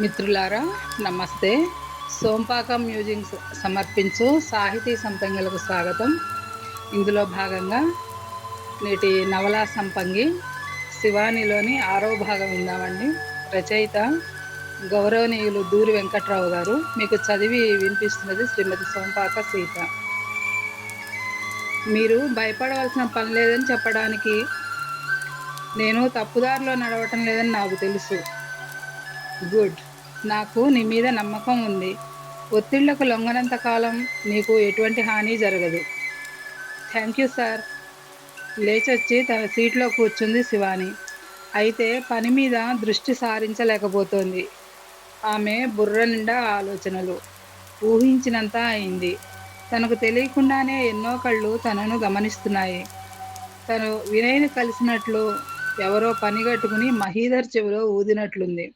మిత్రులారా నమస్తే. సోంపాకం మ్యూజింగ్స్ సమర్పించు సాహితీ సంపంగిలకు స్వాగతం. ఇందులో భాగంగా నేటి నవలా సంపంగి శివానిలోని ఆరో భాగం విందామండి. రచయిత గౌరవనీయులు దూరి వెంకట్రావు గారు. మీకు చదివి వినిపిస్తున్నది శ్రీమతి సోంపాక సీత. మీరు భయపడవలసిన పని లేదని చెప్పడానికి నేను తప్పుదారిలో నడవటం లేదని నాకు తెలుసు. గుడ్. నాకు నీ మీద నమ్మకం ఉంది. ఒత్తిళ్ళకు లొంగనంత కాలం నీకు ఎటువంటి హాని జరగదు. Thank you sir. లేచొచ్చి తన సీట్లో కూర్చుంది శివాని. అయితే పని మీద దృష్టి సారించలేకపోతోంది. ఆమె బుర్ర నిండా ఆలోచనలు. ఊహించినంత అయింది. తనకు తెలియకుండానే ఎన్నో కళ్ళు తనను గమనిస్తున్నాయి. తను వినయ్ని కలిసినట్లు ఎవరో పని కట్టుకుని మహీధర్ చెవిలో ఊదినట్లుంది.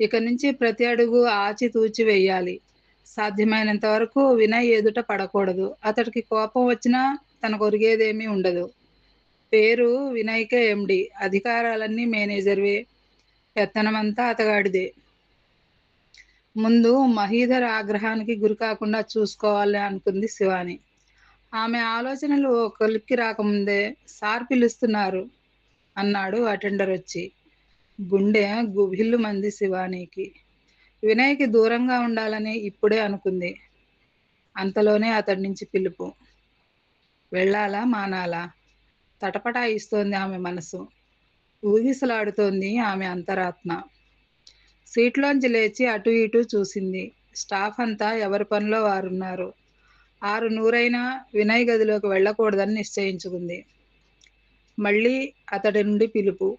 ఇక నుంచి ప్రతి అడుగు ఆచితూచి వేయాలి సాధ్యమైనంత వరకు వినయ్ ఎదుట పడకూడదు. అతడికి కోపం వచ్చినా తనకు ఒరిగేదేమీ ఉండదు. పేరు వినయ్కే ఎండి. అధికారాలన్నీ మేనేజర్వే. పెత్తనమంతా అతగాడిదే. ముందు మహీధర్ ఆగ్రహానికి గురి కాకుండా చూసుకోవాలి అనుకుంది శివాని. ఆమె ఆలోచనలు కొలిక్కి రాకముందే సార్ పిలుస్తున్నారు. అన్నాడు అటెండర్ వచ్చి గుండె గుభిల్లు మంది శివానీకి. వినయ్కి దూరంగా ఉండాలని ఇప్పుడే అనుకుంది. అంతలోనే అతడి నుంచి పిలుపు. వెళ్ళాలా మానాలా? తటపటాయిస్తోంది ఆమె మనసు. ఊగిసలాడుతోంది ఆమె అంతరాత్మ. సీట్లోంచి లేచి అటు ఇటు చూసింది. స్టాఫ్ అంతా ఎవరి పనిలో వారున్నారు? ఆరు నూరైనా వినయ్ గదిలోకి వెళ్ళకూడదని నిశ్చయించుకుంది. మళ్ళీ అతడి నుండి పిలుపు.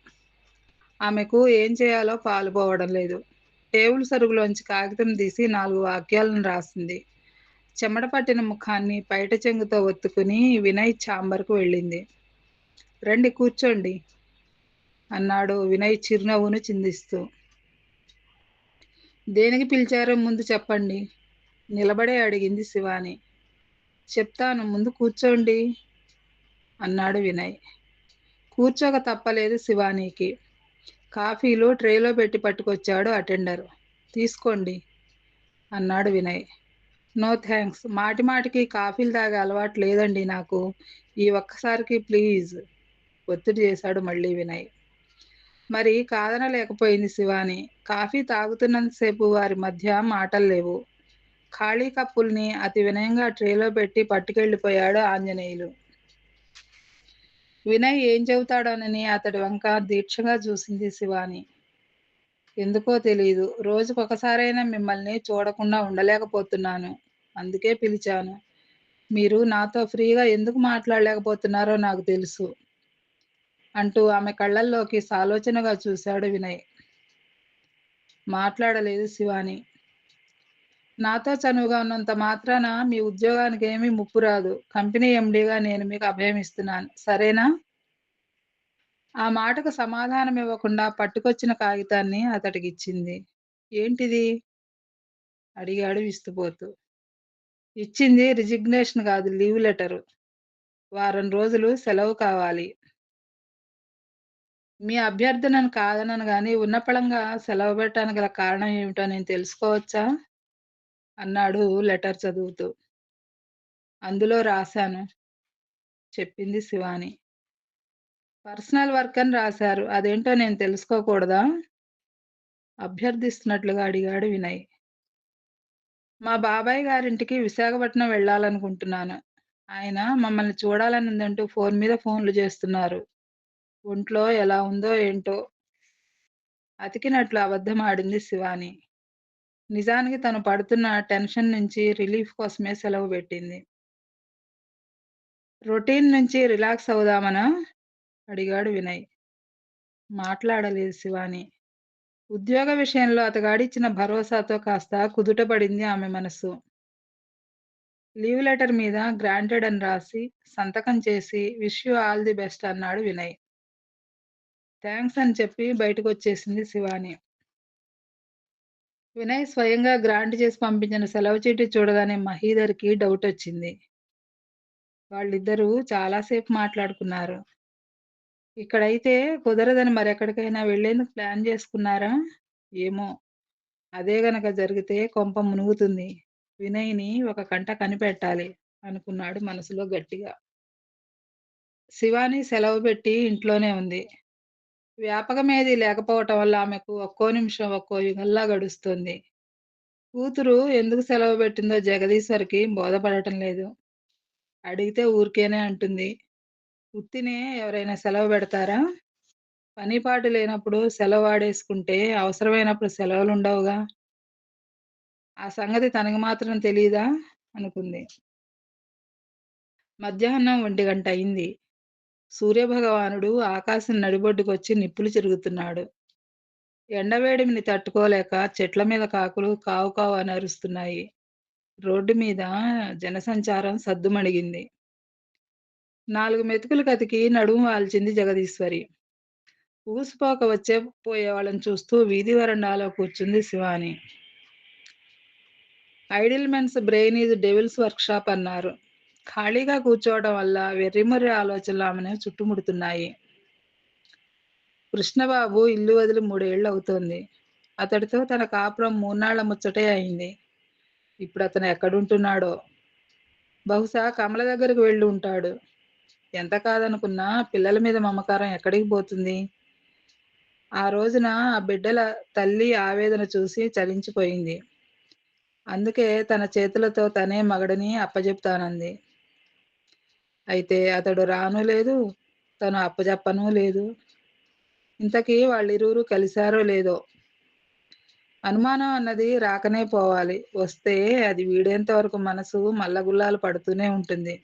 ఆమెకు ఏం చేయాలో పాలుపోవడం లేదు. టేబుల్ సరుగులోంచి కాగితం తీసి నాలుగు వాక్యాలను రాసింది. చెమట పట్టిన ముఖాన్ని పైట చెంగుతో ఒత్తుకుని వినయ్ ఛాంబర్కు వెళ్ళింది. రండి కూర్చోండి అన్నాడు వినయ్ చిరునవ్వును చిందిస్తూ. దేనికి పిలిచారో ముందు చెప్పండి నిలబడే అడిగింది శివాని. చెప్తాను ముందు కూర్చోండి అన్నాడు వినయ్. కూర్చోక తప్పలేదు శివానీకి. కాఫీలు ట్రేలో పెట్టి పట్టుకొచ్చాడు అటెండర్. తీసుకోండి అన్నాడు వినయ్. నో థ్యాంక్స్ మాటి మాటికి కాఫీలు తాగే అలవాటు లేదండి నాకు. ఈ ఒక్కసారికి ప్లీజ్ ఒత్తిడి చేశాడు మళ్ళీ వినయ్. మరి కాదనలేకపోయింది శివాని. కాఫీ తాగుతున్నంతసేపు వారి మధ్య మాటలు లేవు. ఖాళీ కప్పుల్ని అతి వినయంగా ట్రేలో పెట్టి పట్టుకెళ్ళిపోయాడు ఆంజనేయులు. వినయ్ ఏం చెబుతాడోనని అతడి వంక దీక్షగా చూసింది శివాని. ఎందుకో తెలియదు రోజుకొకసారైనా మిమ్మల్ని చూడకుండా ఉండలేకపోతున్నాను. అందుకే పిలిచాను. మీరు నాతో ఫ్రీగా ఎందుకు మాట్లాడలేకపోతున్నారో నాకు తెలుసు అంటూ ఆమె కళ్ళల్లోకి సాలోచనగా చూశాడు వినయ్. మాట్లాడలేదు శివాని. నాతో చనువుగా ఉన్నంత మాత్రాన మీ ఉద్యోగానికి ఏమీ ముప్పు రాదు. కంపెనీ ఎండీగా నేను మీకు అభయం ఇస్తున్నాను. సరేనా? ఆ మాటకు సమాధానం ఇవ్వకుండా పట్టుకొచ్చిన కాగితాన్ని అతడికి ఇచ్చింది. ఏంటిది? అడిగాడు విస్తుపోతూ. ఇచ్చింది రిజిగ్నేషన్ కాదు లీవ్ లెటరు. వారం రోజులు సెలవు కావాలి. మీ అభ్యర్థనను కాదనను కానీ ఉన్నపళంగా సెలవు పెట్టడానికి గల కారణం ఏమిటో నేను తెలుసుకోవచ్చా? అన్నాడు లెటర్ చదువుతూ. అందులో రాశాను. చెప్పింది శివాని. పర్సనల్ వర్క్ అని రాశారు. అదేంటో నేను తెలుసుకోకూడదా? అభ్యర్థిస్తున్నట్లుగా అడిగాడు వినయ్. మా బాబాయ్ గారింటికి విశాఖపట్నం వెళ్ళాలనుకుంటున్నాను. ఆయన మమ్మల్ని చూడాలని ఉందంటూ ఫోన్ మీద ఫోన్లు చేస్తున్నారు. ఒంట్లో ఎలా ఉందో ఏంటో అతికినట్లు అబద్ధం ఆడింది శివాని. నిజానికి తను పడుతున్న టెన్షన్ నుంచి రిలీఫ్ కోసమే సెలవు పెట్టింది. రొటీన్ నుంచి రిలాక్స్ అవుదామనా అడిగాడు వినయ్. మాట్లాడలేదు శివాని. ఉద్యోగ విషయంలో అతగాడిచ్చిన భరోసాతో కాస్త కుదుటపడింది ఆమె మనసు. లీవ్ లెటర్ మీద గ్రాంటెడ్ అని రాసి సంతకం చేసి wish you all the best అన్నాడు వినయ్. థ్యాంక్స్ అని చెప్పి బయటకు వచ్చేసింది శివాని. వినయ్ స్వయంగా గ్రాంట్ చేసి పంపించిన సెలవు చీటి చూడగానే మహీధర్కి డౌట్ వచ్చింది వాళ్ళిద్దరూ చాలాసేపు మాట్లాడుకున్నారు ఇక్కడైతే కుదరదని మరెక్కడికైనా వెళ్ళేందుకు ప్లాన్ చేసుకున్నారా ఏమో అదే గనక జరిగితే కొంప మునుగుతుంది. వినయ్‌ని ఒక కంట కనిపెట్టాలి అనుకున్నాడు మనసులో గట్టిగా. శివాని సెలవు పెట్టి ఇంట్లోనే ఉంది. వ్యాపకమేది లేకపోవటం వల్ల ఆమెకు ఒక్కో నిమిషం ఒక్కో యుగంలా గడుస్తుంది కూతురు ఎందుకు సెలవు పెట్టిందో జగదీశ్వరికి బోధపడటం లేదు. అడిగితే ఊరికేనే అంటుంది. ఉత్తినే ఎవరైనా సెలవు పెడతారా? పనిపాటు లేనప్పుడు సెలవు వాడేసుకుంటే అవసరమైనప్పుడు సెలవులుండవుగా! ఆ సంగతి తనకు మాత్రం తెలియదా అనుకుంది. మధ్యాహ్నం ఒంటి గంట అయింది. సూర్యభగవానుడు ఆకాశం నడిబొడ్డుకొచ్చి నిప్పులు చెరుగుతున్నాడు. ఎండవేడిమిని తట్టుకోలేక చెట్ల మీద కాకులు కావు కావు అని అరుస్తున్నాయి. రోడ్డు మీద జనసంచారం సద్దుమణిగింది. నాలుగు మెతుకులు కతికి నడుము వాల్చింది జగదీశ్వరి. ఊసిపోక వచ్చే పోయేవాళ్ళని చూస్తూ వీధి వరండాలో కూర్చుంది Shivani. Idle men's brain is devil's workshop అన్నారు. ఖాళీగా కూర్చోవడం వల్ల వెర్రిమర్రి ఆలోచనలు ఆమెను చుట్టుముడుతున్నాయి. కృష్ణబాబు ఇల్లు వదిలి మూడేళ్ళవుతోంది. అతడితో తన కాపురం మూన్నాళ్ళ ముచ్చటే అయింది. ఇప్పుడు అతను ఎక్కడుంటున్నాడో? బహుశా కమల దగ్గరకు వెళ్ళి ఉంటాడు. ఎంత కాదనుకున్నా పిల్లల మీద మమకారం ఎక్కడికి పోతుంది? ఆ రోజున ఆ బిడ్డల తల్లి ఆవేదన చూసి చలించిపోయింది. అందుకే తన చేతులతో తనే మగడని అప్పజెప్తానంది అయితే అతడు రాను లేదు, తను అప్పజెప్పనూ లేదు. ఇంతకీ వాళ్ళిరువురు కలిశారో లేదో? అనుమానం అన్నది రాకనే పోవాలి. వస్తే అది వీడేంతవరకు మనసు మల్లగుల్లాలు పడుతూనే ఉంటుంది.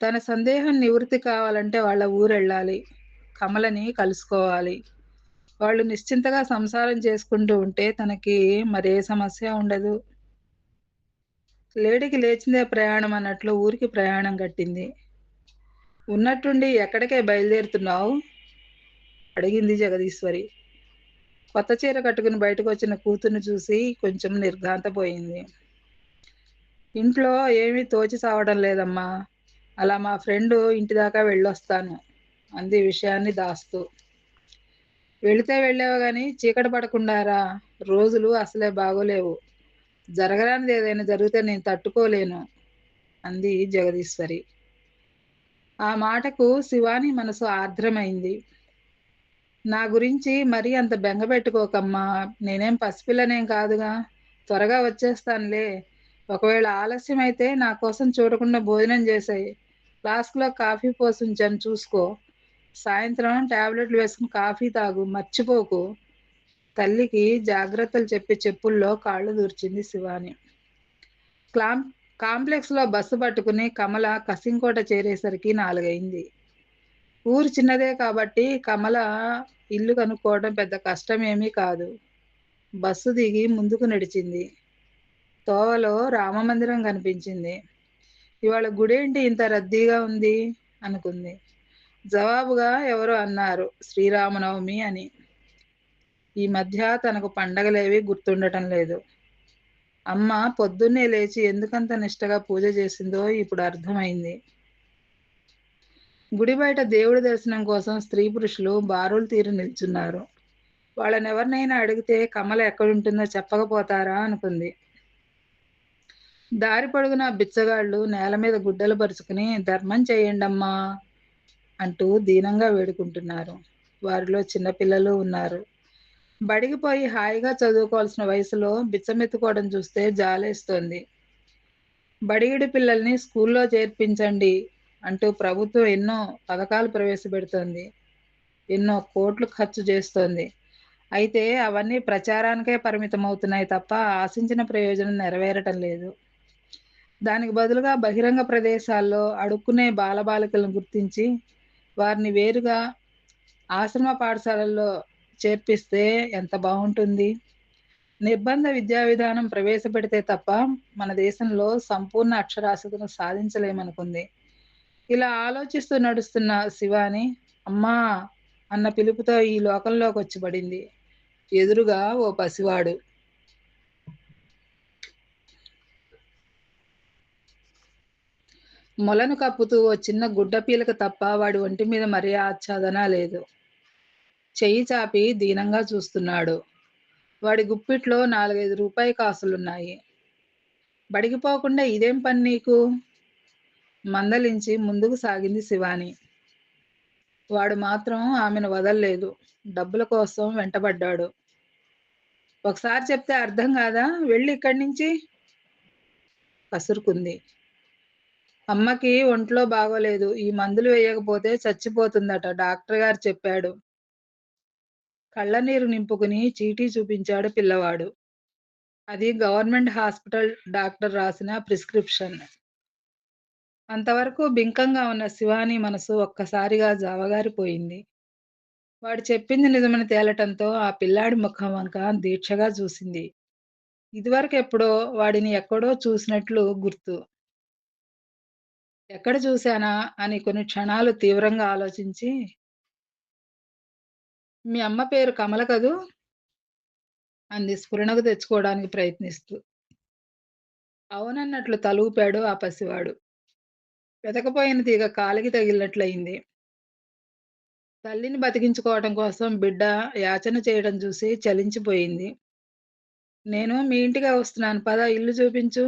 తన సందేహం నివృత్తి కావాలంటే వాళ్ళ ఊరెళ్ళాలి. కమలని కలుసుకోవాలి. వాళ్ళు నిశ్చింతగా సంసారం చేసుకుంటూ ఉంటే తనకి మరే సమస్య ఉండదు. లేడికి లేచిందే ప్రయాణం అన్నట్లు ఊరికి ప్రయాణం కట్టింది ఉన్నట్టుండి ఎక్కడికే బయలుదేరుతున్నావు అడిగింది జగదీశ్వరి. కొత్త చీర కట్టుకుని బయటకొచ్చిన కూతుర్ని చూసి కొంచెం నిర్ఘాంతపోయింది. ఇంట్లో ఏమీ తోచి సావడం లేదమ్మా! అలా మా ఫ్రెండ్ ఇంటి దాకా వెళ్ళొస్తాను అంది విషయాన్ని దాస్తూ. వెళితే వెళ్ళావు కానీ చీకటి పడకుండా రా. రోజులు అసలే బాగోలేవు. జరగరానిది ఏదైనా జరిగితే నేను తట్టుకోలేను అంది జగదీశ్వరి. ఆ మాటకు శివాని మనసు ఆర్ద్రమైంది. నా గురించి మరీ అంత బెంగ పెట్టుకోకమ్మా! నేనేం పసిపిల్లనేం కాదుగా! త్వరగా వచ్చేస్తానులే. ఒకవేళ ఆలస్యమైతే నా కోసం చూడకుండా భోజనం చేసాయి ఫ్లాస్క్లో కాఫీ కాఫీ పోసుంచాను చూసుకో. సాయంత్రం టాబ్లెట్లు వేసుకుని కాఫీ తాగు. మర్చిపోకు. తల్లికి జాగ్రత్తలు చెప్పి చెప్పుల్లో కాళ్ళు దూర్చింది శివాని. క్లాం కాంప్లెక్స్లో బస్సు పట్టుకుని కమల కసింకోట చేరేసరికి నాలుగైంది ఊరు చిన్నదే కాబట్టి కమల ఇల్లు కనుక్కోవడం పెద్ద కష్టమేమీ కాదు. బస్సు దిగి ముందుకు నడిచింది. తోవలో రామమందిరం కనిపించింది. ఇవాళ గుడేంటి ఇంత రద్దీగా ఉంది? అనుకుంది. జవాబుగా ఎవరో అన్నారు శ్రీరామనవమి అని. ఈ మధ్య తనకు పండగలేవీ గుర్తుండటం లేదు. అమ్మ పొద్దున్నే లేచి ఎందుకంత నిష్టగా పూజ చేసిందో ఇప్పుడు అర్థమైంది. గుడి బయట దేవుడి దర్శనం కోసం స్త్రీ పురుషులు బారులు తీరు నిల్చున్నారు. వాళ్ళని ఎవరినైనా అడిగితే కమల ఎక్కడుంటుందో చెప్పకపోతారా అనుకుంది. దారి పొడుగున బిచ్చగాళ్ళు నేల మీద గుడ్డలు పరుచుకుని ధర్మం చేయండమ్మా అంటూ దీనంగా వేడుకుంటున్నారు. వారిలో చిన్నపిల్లలు ఉన్నారు. బడిగిపోయి హాయిగా చదువుకోవాల్సిన వయసులో బిచ్చమెత్తుకోవడం చూస్తే జాలేస్తోంది. బడిగిడి పిల్లల్ని స్కూల్లో చేర్పించండి అంటూ ప్రభుత్వం ఎన్నో పథకాలు ప్రవేశపెడుతోంది. ఎన్నో కోట్లు ఖర్చు చేస్తోంది. అయితే అవన్నీ ప్రచారానికే పరిమితం అవుతున్నాయి తప్ప ఆశించిన ప్రయోజనం నెరవేరటం లేదు. దానికి బదులుగా బహిరంగ ప్రదేశాల్లో అడుక్కునే బాలబాలికలను గుర్తించి వారిని వేరుగా ఆశ్రమ పాఠశాలల్లో చేర్పిస్తే ఎంత బాగుంటుంది నిర్బంధ విద్యా విధానం ప్రవేశపెడితే తప్ప మన దేశంలో సంపూర్ణ అక్షరాస్యతను సాధించలేమనుకుంది. ఇలా ఆలోచిస్తూ నడుస్తున్న శివాని అమ్మా అన్న పిలుపుతో ఈ లోకంలోకొచ్చి పడింది. ఎదురుగా ఓ పసివాడు. మొలను కప్పుతూ ఓ చిన్న గుడ్డ పీలక తప్ప వాడి ఒంటి మీద మరే ఆచ్ఛాదన లేదు. చెయ్యి చాపి దీనంగా చూస్తున్నాడు. వాడి గుప్పిట్లో నాలుగైదు రూపాయి కాసులున్నాయి. బడిగిపోకుండా ఇదేం పని నీకు? మందలించి ముందుకు సాగింది శివాని. వాడు మాత్రం ఆమెను వదల్లేదు. డబ్బుల కోసం వెంటబడ్డాడు. ఒకసారి చెప్తే అర్థం కాదా? వెళ్ళి ఇక్కడి నుంచి? కసురుకుంది. అమ్మకి ఒంట్లో బాగోలేదు. ఈ మందులు వేయకపోతే చచ్చిపోతుందట. డాక్టర్ గారు చెప్పాడు. కళ్ళనీరు నింపుకుని చీటీ చూపించాడు పిల్లవాడు. అది గవర్నమెంట్ హాస్పిటల్ డాక్టర్ రాసిన ప్రిస్క్రిప్షన్. అంతవరకు బింకంగా ఉన్న శివాని మనసు ఒక్కసారిగా జావగారిపోయింది. వాడు చెప్పింది నిజమని తేలటంతో ఆ పిల్లాడి ముఖం వంక దీక్షగా చూసింది. ఇదివరకు ఎప్పుడో వాడిని ఎక్కడో చూసినట్లు గుర్తు. ఎక్కడ చూశానా అని కొన్ని క్షణాలు తీవ్రంగా ఆలోచించి మీ అమ్మ పేరు కమల కదూ? అంది స్ఫురణకు తెచ్చుకోవడానికి ప్రయత్నిస్తూ. అవునన్నట్లు తలూపాడు ఆ పసివాడు. వెతకపోయిన తీగ కాలికి తగిలినట్లయింది. తల్లిని బతికించుకోవటం కోసం బిడ్డ యాచన చేయడం చూసి చలించిపోయింది. నేను మీ ఇంటిగా వస్తున్నాను పద ఇల్లు చూపించు.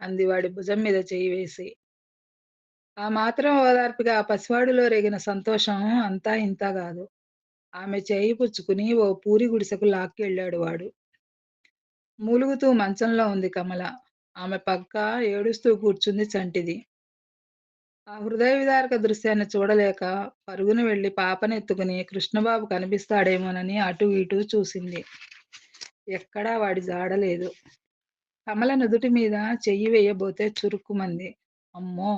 అంది వాడి భుజం మీద చేయి వేసి. ఆ మాత్రం ఓదార్పుగా ఆ పసివాడిలో రేగిన సంతోషం అంతా ఇంత కాదు. ఆమె చేయి పుచ్చుకుని ఓ పూరి గుడిసెకు లాక్కెళ్ళాడు వాడు. మూలుగుతూ మంచంలో ఉంది కమల. ఆమె పక్క ఏడుస్తూ కూర్చుంది చంటిది. ఆ హృదయ విదారక దృశ్యాన్ని చూడలేక పరుగున వెళ్ళి పాపనెత్తుకుని కృష్ణబాబు కనిపిస్తాడేమోనని అటు ఇటు చూసింది. ఎక్కడా వాడి జాడలేదు కమల నుదుటి మీద చెయ్యి వేయబోతే చురుక్కుమంది. అమ్మో!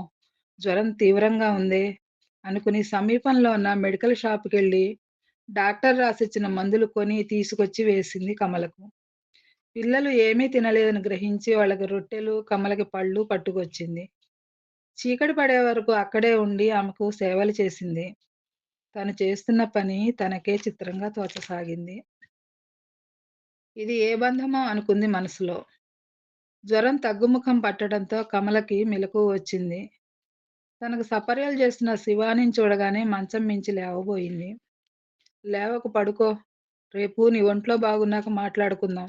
జ్వరం తీవ్రంగా ఉందే అనుకుని సమీపంలో ఉన్న మెడికల్ షాప్కి వెళ్ళి డాక్టర్ రాసిచ్చిన మందులు కొని తీసుకొచ్చి వేసింది కమలకు. పిల్లలు ఏమీ తినలేదని గ్రహించి వాళ్ళకి రొట్టెలు కమలకి పళ్ళు పట్టుకొచ్చింది. చీకటి పడే వరకు అక్కడే ఉండి ఆమెకు సేవలు చేసింది. తను చేస్తున్న పని తనకే చిత్రంగా తోచసాగింది. ఇది ఏ బంధమో అనుకుంది మనసులో. జ్వరం తగ్గుముఖం పట్టడంతో కమలకి మెలకు వచ్చింది. తనకు సపర్యలు చేసిన శివానిని చూడగానే మంచం మించి లేవబోయింది. లేవకు పడుకో రేపు నీ ఒంట్లో బాగున్నాక మాట్లాడుకుందాం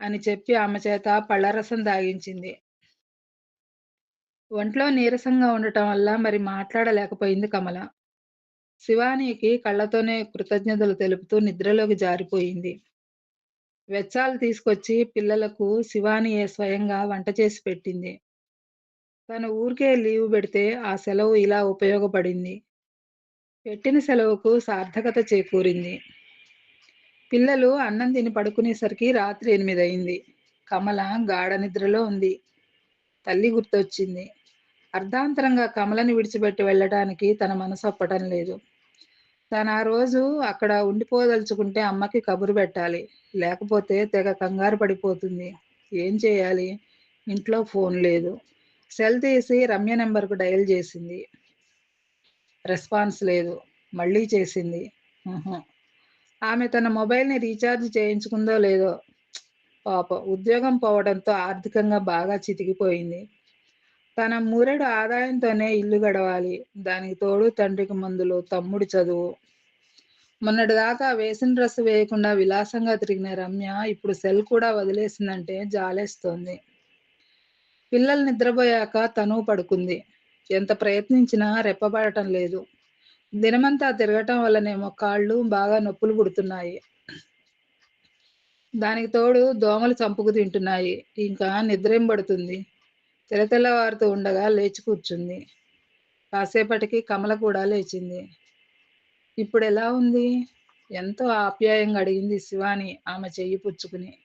అని చెప్పి ఆమె చేత పళ్ళరసం దాగించింది. ఒంట్లో నీరసంగా ఉండటం వల్ల మరి మాట్లాడలేకపోయింది కమల. శివానీకి కళ్ళతోనే కృతజ్ఞతలు తెలుపుతూ నిద్రలోకి జారిపోయింది. వెచ్చాలు తీసుకొచ్చి పిల్లలకు శివానియే స్వయంగా వంట చేసి పెట్టింది. తను ఊరికే లీవ్ పెడితే ఆ సెలవు ఇలా ఉపయోగపడింది. పెట్టిన సెలవుకు సార్థకత చేకూరింది. పిల్లలు అన్నం తిని పడుకునేసరికి రాత్రి ఎనిమిది అయింది కమల గాఢ నిద్రలో ఉంది. తల్లి గుర్తొచ్చింది. అర్ధాంతరంగా కమలని విడిచిపెట్టి వెళ్ళడానికి తన మనసు అప్పటం లేదు. తను ఆ రోజు అక్కడ ఉండిపోదలుచుకుంటే అమ్మకి కబురు పెట్టాలి. లేకపోతే తెగ కంగారు పడిపోతుంది. ఏం చేయాలి? ఇంట్లో ఫోన్ లేదు. సెల్ తీసి రమ్య నెంబర్కు డయల్ చేసింది. రెస్పాన్స్ లేదు. మళ్ళీ చేసింది. ఆమె తన మొబైల్ని రీఛార్జ్ చేయించుకుందో లేదో పాప ఉద్యోగం పోవడంతో ఆర్థికంగా బాగా చితికిపోయింది. తన మూరెడు ఆదాయంతోనే ఇల్లు గడవాలి. దానికి తోడు తండ్రికి మందులు తమ్ముడి చదువు. మొన్నటి దాకా వేసిన డ్రెస్ వేయకుండా విలాసంగా తిరిగిన రమ్య ఇప్పుడు సెల్ కూడా వదిలేసిందంటే జాలేస్తోంది. పిల్లలు నిద్రపోయాక తను పడుకుంది. ఎంత ప్రయత్నించినా రెప్పబడటం లేదు. దినమంతా తిరగటం వల్లనేమో కాళ్ళు బాగా నొప్పులు పుడుతున్నాయి. దానికి తోడు దోమలు చంపుకు తింటున్నాయి. ఇంకా నిద్రేం పడుతుంది. తెలతెల్లవారుతూ ఉండగా లేచి కూర్చుంది. కాసేపటికి కమల కూడా లేచింది. ఇప్పుడు ఎలా ఉంది? ఎంతో ఆప్యాయంగా అడిగింది శివాని ఆమె చెయ్యి పుచ్చుకుని.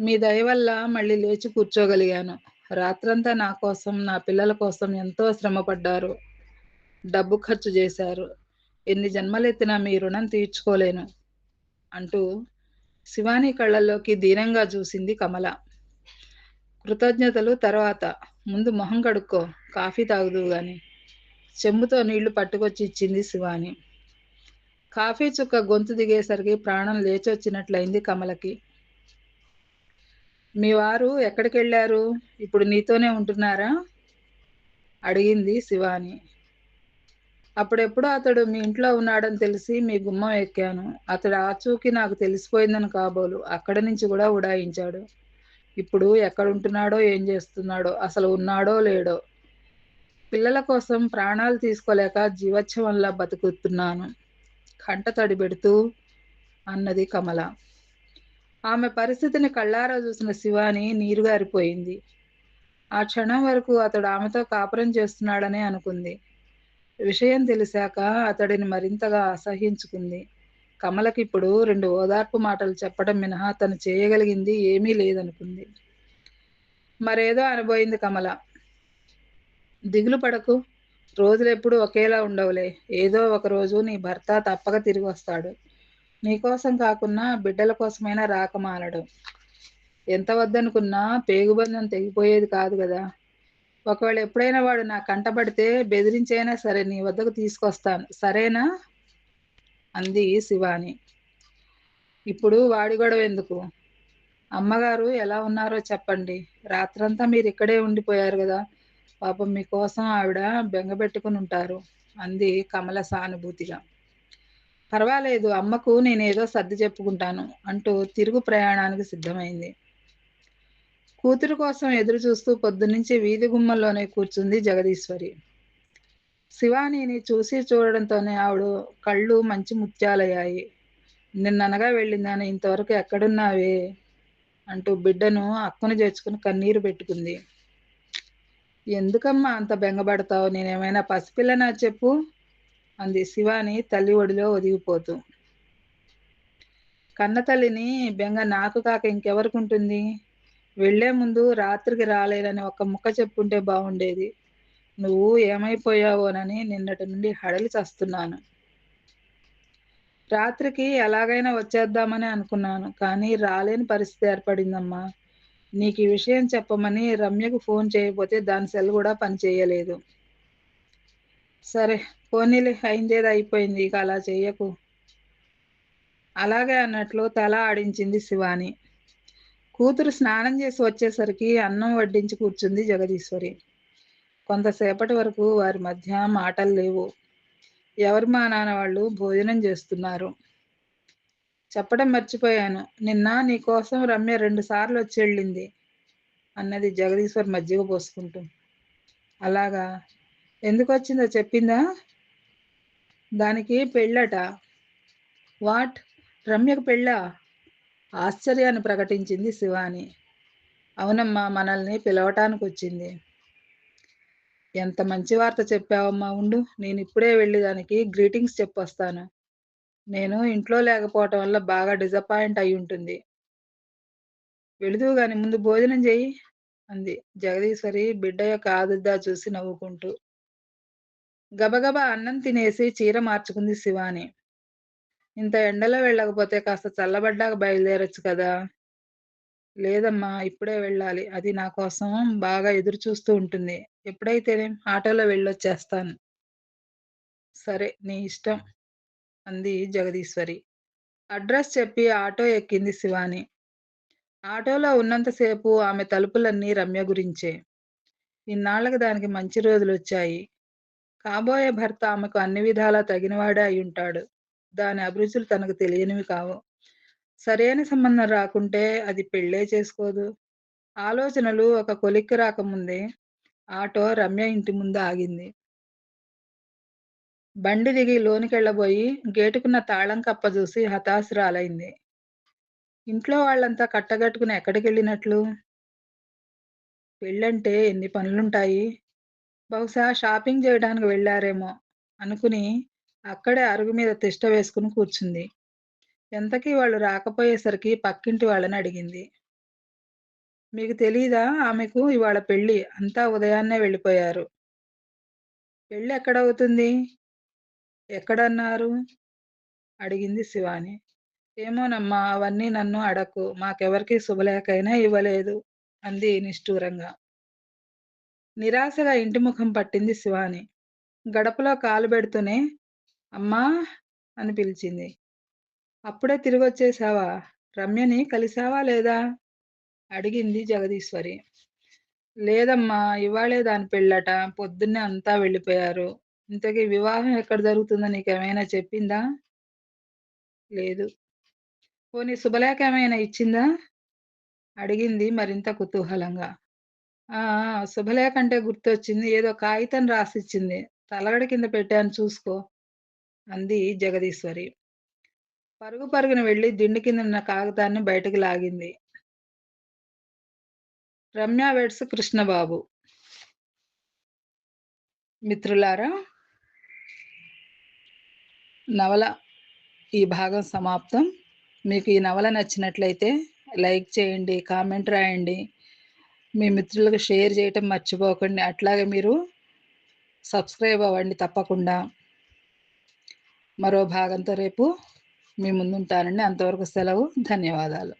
మీ దయ వల్ల మళ్ళీ లేచి కూర్చోగలిగాను. రాత్రంతా నా కోసం నా పిల్లల కోసం ఎంతో శ్రమపడ్డారు. డబ్బు ఖర్చు చేశారు. ఎన్ని జన్మలెత్తినా మీ రుణం తీర్చుకోలేను అంటూ శివాని కళ్ళల్లోకి దీనంగా చూసింది కమల. కృతజ్ఞతలు తర్వాత ముందు మొహం కడుక్కో కాఫీ తాగుదు గాని. చెంబుతో నీళ్ళు పట్టుకొచ్చి ఇచ్చింది శివాని. కాఫీ చుక్క గొంతు దిగేసరికి ప్రాణం లేచొచ్చినట్లయింది కమలకి. మీ వారు ఎక్కడికి వెళ్ళారు ఇప్పుడు నీతోనే ఉంటున్నారా? అడిగింది శివాని. అప్పుడెప్పుడో అతడు మీ ఇంట్లో ఉన్నాడని తెలిసి మీ గుమ్మం ఎక్కాను. అతడు ఆచూకి నాకు తెలిసిపోయిందని కాబోలు అక్కడి నుంచి కూడా ఉడాయించాడు. ఇప్పుడు ఎక్కడ ఉంటున్నాడో ఏం చేస్తున్నాడో అసలు ఉన్నాడో లేడో. పిల్లల కోసం ప్రాణాలు తీసుకోలేక జీవోత్సవంలా బతుకుతున్నాను. కంట తడి పెడుతూ అన్నది కమల. ఆమె పరిస్థితిని కళ్ళారా చూసిన శివాని నీరుగారిపోయింది. ఆ క్షణం వరకు అతడు ఆమెతో కాపురం చేస్తున్నాడనే అనుకుంది. విషయం తెలిసాక అతడిని మరింతగా అసహించుకుంది కమలకి ఇప్పుడు రెండు ఓదార్పు మాటలు చెప్పడం మినహా తను చేయగలిగింది ఏమీ లేదనుకుంది. మరేదో అనుభవింది కమల. దిగులు పడకు. రోజులు ఎప్పుడు ఒకేలా ఉండవులే. ఏదో ఒక రోజు నీ భర్త తప్పక తిరిగి వస్తాడు. నీకోసం కాకున్నా బిడ్డల కోసమైనా రాకమాలడు ఎంత వద్దనుకున్నా పేగుబంధం తెగిపోయేది కాదు కదా. ఒకవేళ ఎప్పుడైనా వాడు నా కంటపడితే బెదిరించైనా సరే నీ వద్దకు తీసుకొస్తాను. సరేనా? అంది శివాని. ఇప్పుడు వాడి గొడవ ఎందుకు? అమ్మగారు ఎలా ఉన్నారో చెప్పండి. రాత్రంతా మీరు ఇక్కడే ఉండిపోయారు కదా. పాపం మీకోసం ఆవిడ బెంగపెట్టుకుని ఉంటారు. అంది కమల సానుభూతిగా. పర్వాలేదు అమ్మకు నేనేదో సర్ది చెప్పుకుంటాను అంటూ తిరుగు ప్రయాణానికి సిద్ధమైంది. కూతురు కోసం ఎదురు చూస్తూ పొద్దునుంచి వీధి గుమ్మల్లోనే కూర్చుంది జగదీశ్వరి. శివానీని చూసి చూడడంతోనే ఆవిడ కళ్ళు మంచి ముత్యాలయ్యాయి. నిన్ననగా వెళ్ళిందని ఇంతవరకు ఎక్కడున్నావే? అంటూ బిడ్డను అక్కును చేర్చుకుని కన్నీరు పెట్టుకుంది. ఎందుకమ్మా అంత బెంగపడతావు? నేనేమైనా పసిపిల్లనా చెప్పు? అంది శివాని తల్లి ఒడిలో ఒదిగిపోతూ. కన్న తల్లిని బెంగ నాకు కాక ఇంకెవరికి ఉంటుంది వెళ్ళే ముందు రాత్రికి రాలేనని ఒక ముక్క చెప్పుంటే బాగుండేది నువ్వు ఏమైపోయావోనని నిన్నటి నుండి హడలి చస్తున్నాను. రాత్రికి ఎలాగైనా వచ్చేద్దామని అనుకున్నాను కానీ రాలేని పరిస్థితి ఏర్పడిందమ్మా. నీకు ఈ విషయం చెప్పమని రమ్యకు ఫోన్ చేయకపోతే దాని సెల్ కూడా పనిచేయలేదు సరే పోనీలే అయిందేది అయిపోయింది ఇక అలా చెయ్యకు. అలాగే అన్నట్లు తల ఆడించింది శివాని. కూతురు స్నానం చేసి వచ్చేసరికి అన్నం వడ్డించి కూర్చుంది జగదీశ్వరి. కొంతసేపటి వరకు వారి మధ్య మాటలు లేవు. ఎవరు మా నాన్న వాళ్ళు భోజనం చేస్తున్నారు? చెప్పడం మర్చిపోయాను. నిన్న నీ కోసం రమ్య రెండు సార్లు వచ్చి వెళ్ళింది అన్నది జగదీశ్వర్ మజ్జిగ పోసుకుంటూ. అలాగా? ఎందుకు వచ్చిందో చెప్పిందా? దానికి పెళ్ళట. వాట్? రమ్యకు పెళ్ళా? ఆశ్చర్యాన్ని ప్రకటించింది శివాని. అవునమ్మా మనల్ని పిలవటానికి వచ్చింది ఎంత మంచి వార్త చెప్పావమ్మా ఉండు. నేను ఇప్పుడే వెళ్ళి దానికి గ్రీటింగ్స్ చెప్పొస్తాను. నేను ఇంట్లో లేకపోవటం వల్ల బాగా డిసప్పాయింట్ అయి ఉంటుంది వెళుదువు గాని ముందు భోజనం చేయి అంది జగదీశ్వరి బిడ్డ యొక్క ఆదుద్దా చూసి నవ్వుకుంటూ. గబగబా అన్నం తినేసి చీర మార్చుకుంది శివాని. ఇంత ఎండలో వెళ్ళకపోతే కాస్త చల్లబడ్డాక బయలుదేరొచ్చు కదా. లేదమ్మా ఇప్పుడే వెళ్ళాలి. అది నా కోసం బాగా ఎదురు చూస్తూ ఉంటుంది. ఎప్పుడైతేనే ఆటోలో వెళ్ళొచ్చేస్తాను. సరే నీ ఇష్టం అంది జగదీశ్వరి. అడ్రస్ చెప్పి ఆటో ఎక్కింది శివాని. ఆటోలో ఉన్నంతసేపు ఆమె తలుపులన్నీ రమ్య గురించే. ఇన్నాళ్ళకి దానికి మంచి రోజులు వచ్చాయి కాబోయే భర్త ఆమెకు అన్ని విధాలా తగినవాడే అయి ఉంటాడు దాని అభిరుచులు తనకు తెలియనివి కావు. సరైన సంబంధం రాకుంటే అది పెళ్ళే చేసుకోదు. ఆలోచనలు ఒక కొలిక్కి రాకముందే ఆటో రమ్య ఇంటి ముందు ఆగింది. బండి దిగి లోనికెళ్ళబోయి గేటుకున్న తాళం కప్ప చూసి హతాశురాలైంది. ఇంట్లో వాళ్ళంతా కట్టగట్టుకుని ఎక్కడికి వెళ్ళినట్లు పెళ్ళంటే ఎన్ని పనులుంటాయి? బహుశా షాపింగ్ చేయడానికి వెళ్ళారేమో అనుకుని అక్కడే అరుగు మీద తిష్ట వేసుకుని కూర్చుంది. ఎంతకీ వాళ్ళు రాకపోయేసరికి పక్కింటి వాళ్ళని అడిగింది. మీకు తెలీదా ఆమెకు ఇవాళ పెళ్ళి అంతా ఉదయాన్నే వెళ్ళిపోయారు. పెళ్ళి ఎక్కడవుతుంది? ఎక్కడన్నారు? అడిగింది శివాని. ఏమోనమ్మా అవన్నీ నన్ను అడకు మాకెవరికి శుభలేఖైనా ఇవ్వలేదు అంది నిష్ఠూరంగా. నిరాశగా ఇంటి ముఖం పట్టింది శివాని గడపలో కాలు పెడుతూనే అమ్మా అని పిలిచింది అప్పుడే తిరిగొచ్చేసావా రమ్యని కలిసావా లేదా అడిగింది జగదీశ్వరి లేదమ్మా ఇవాళే దాని పెళ్ళట పొద్దున్నే అంతా వెళ్ళిపోయారు ఇంతకీ వివాహం ఎక్కడ జరుగుతుందో నీకేమైనా చెప్పిందా? లేదు. పోనీ శుభలేఖ ఏమైనా ఇచ్చిందా? అడిగింది మరింత కుతూహలంగా. శుభలేఖ అంటే గుర్తొచ్చింది. ఏదో కాగితం రాసిచ్చింది. తలగడ కింద పెట్టాను చూసుకో అంది జగదీశ్వరి. పరుగు పరుగున వెళ్ళి దిండు కిందున్న కాగితాన్ని బయటకు లాగింది. రమ్య వెడ్స్ కృష్ణబాబు. మిత్రులారా నవల ఈ భాగం సమాప్తం. మీకు ఈ నవల నచ్చినట్లయితే లైక్ చేయండి, కామెంట్ రాయండి. మీ మిత్రులకు షేర్ చేయటం మర్చిపోకండి. అట్లాగే మీరు సబ్స్క్రైబ్ అవ్వండి తప్పకుండా. మరో భాగంతో రేపు మీ ముందుంటానండి. అంతవరకు సెలవు. ధన్యవాదాలు.